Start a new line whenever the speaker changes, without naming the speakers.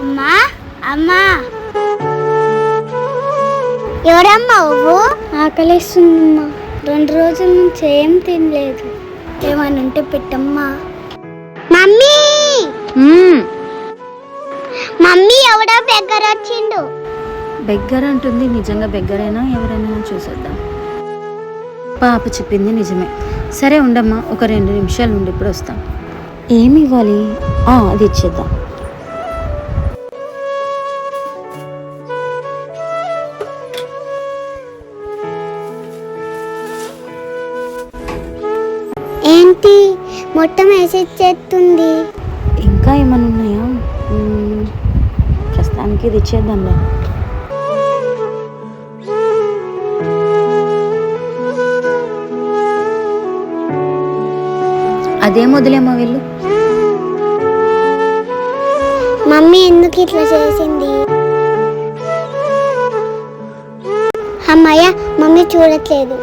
అమ్మా అమ్మా. ఎవరమ్మా నువ్వు? ఆకలిస్తుందమ్మా. రెండు రోజుల నుంచి ఏం తినలేదు. ఏమైనా ఉంటే పెట్టమ్మా. మమ్మీ! మమ్మీ ఎవడో దగ్గర వచ్చిండు.
బెగ్గర అంటుంది నిజంగా బెగ్గరైనా ఎవరైనా చూసేద్దాం. పాప చెప్పింది నిజమే. సరే ఉండమ్మా ఒక రెండు నిమిషాలు ఉండి ఇప్పుడు వస్తాం. ఏమి ఇవ్వాలి? అది ఇచ్చేద్దాం.
ఏంటి? మొత్తం మెసేజ్ చేస్తుంది.
ఇంకా ఏమైనా ఉన్నాయా? ప్రస్తుతానికి ఇది ఇచ్చేద్దాంలే. అదేం వదిలేమో వీళ్ళు.
మమ్మీ ఎందుకు ఇట్లా చేసింది? అమ్మయ్య మమ్మీ చూడట్లేదు.